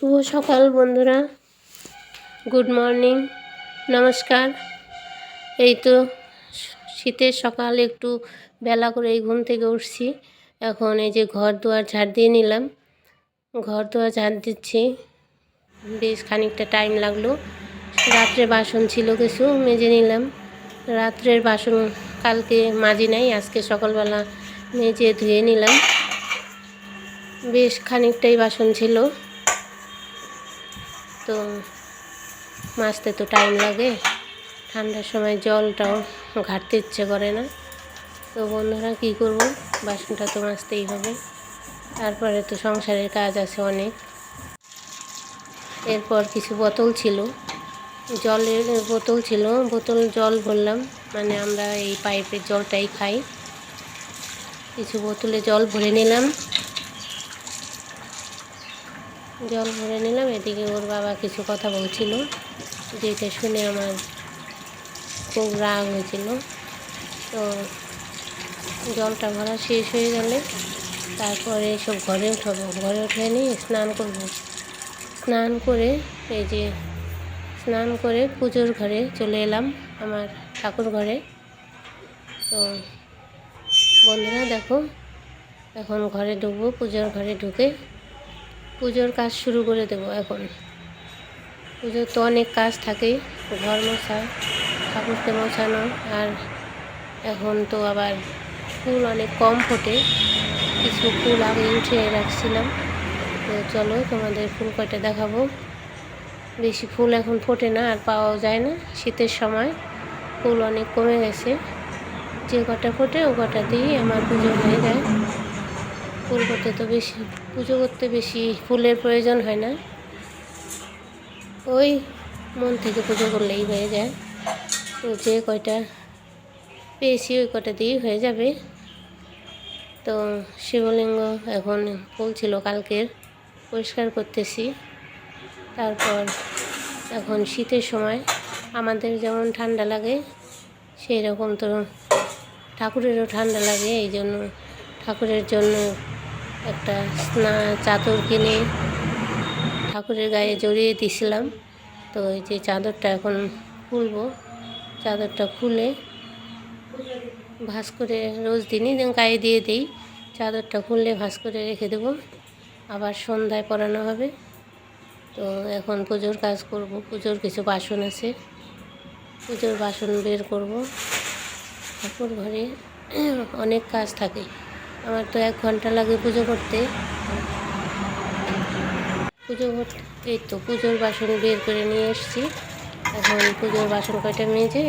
শুভ সকাল, বন্ধুরা। Good morning নমস্কার। এই তো শীতের সকাল, একটু বেলা করে এই ঘুম থেকে উঠছি। এখন এই যে ঘর দুয়ার ঝাড় দিয়ে নিলাম। ঘর দুয়ার ঝাড় দিচ্ছি। বেশ খানিকটা টাইম লাগল। রাত্রে বাসন ছিল কিছু, মেজে নিলাম। রাত্রের বাসন কালকে মাজি নাই, আজকে সকালবেলা মেজে ধুয়ে নিলাম। বেশ খানিকটাই বাসন ছিল। তো মাছতে তো টাইম লাগে। ঠান্ডার সময় জলটাও ঘাটতে ইচ্ছে করে না। তো বন্ধুরা, কী করব? বাসনটা তো মাজতেই হবে। তারপরে তো সংসারের কাজ আছে অনেক। এরপর কিছু বোতল ছিল। জলের বোতল ছিল। বোতল জল ভরলাম মানে আমরা এই পাইপের জলটাই খাই। কিছু বোতলে জল ভরে নিলাম। জল ভরে নিলাম। এদিকে ওর বাবা কিছু কথা বলছিল। যেটা শুনে আমার খুব রাগ হয়েছিল। তো জলটা ভরা শেষ হয়ে গেলে তারপরে সব ঘরে উঠাবো। ঘরে উঠে নিয়ে স্নান করব। স্নান করে এই যে স্নান করে পুজোর ঘরে চলে এলাম আমার ঠাকুর ঘরে। তো বন্ধুরা দেখো, এখন ঘরে ঢুকবো, পুজোর ঘরে ঢুকে পুজোর কাজ শুরু করে দেব এখন। পুজোর তো অনেক কাজ থাকে ঘর মশা ঠাকুরকে মশানো আর এখন তো আবার ফুল অনেক কম ফোটে, কিছু ফুল আগে উঠে রাখছিলাম। তো চলো তোমাদের ফুল কয়টা দেখাবো। বেশি ফুল এখন ফোটে না, আর পাওয়াও যায় না। শীতের সময় ফুল অনেক কমে গেছে। যে কটা ফোটে ও কটা দিয়েই আমার পুজো হয়ে যায়। ফুল করতে তো বেশি। পুজো করতে বেশি ফুলের প্রয়োজন হয় না। ওই মন থেকে পুজো করলেই হয়ে যায়। তো যে কয়টা পেয়েছি ওই কটা দিয়েই হয়ে যাবে। তো শিবলিঙ্গ এখন ফুল ছিল কালকের, পরিষ্কার করতেছি। তারপর এখন শীতের সময় আমাদের যেমন ঠান্ডা লাগে সেই রকম তো ঠাকুরেরও ঠান্ডা লাগে। এই জন্য ঠাকুরের জন্য একটা স্না চাদর কিনে ঠাকুরের গায়ে জড়িয়ে দিছিলাম। তো এই যে চাদরটা এখন খুলবো। চাদরটা খুলে ভাস করে রোজ দিনই গায়ে দিয়ে দিই। চাদরটা খুললে ভাস করে রেখে দেবো। আবার সন্ধ্যায় পরানো হবে। তো এখন পুজোর কাজ করব। পুজোর কিছু বাসন আছে। পুজোর বাসন বের করব। ঠাকুর ঘরে অনেক কাজ থাকে। আমার তো এক ঘণ্টা লাগে পুজো করতে। পুজো এই তো পুজোর বাসন বের করে নিয়ে এসেছি। এখন পুজোর বাসন কয়টা মেজে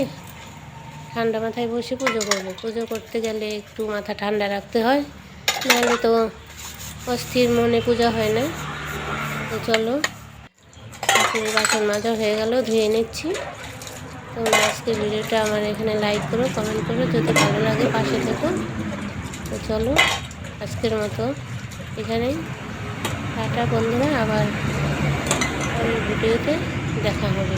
ঠান্ডা মাথায় বসে পুজো করব। পুজো করতে গেলে একটু মাথা ঠান্ডা রাখতে হয়। নাহলে তো অস্থির মনে পূজা হয় না। তো চলো ঠাকুরের বাসন মাজা হয়ে গেল, ধুয়ে নিচ্ছি। তোমরা আজকের ভিডিওটা আমার এখানে লাইক করো কমেন্ট করো। যদি ভালো লাগে পাশে থেকো। তো চলো আজকের মতো এখানেই। টাটা বন্ধুরা আবার ভিডিওতে দেখা হবে।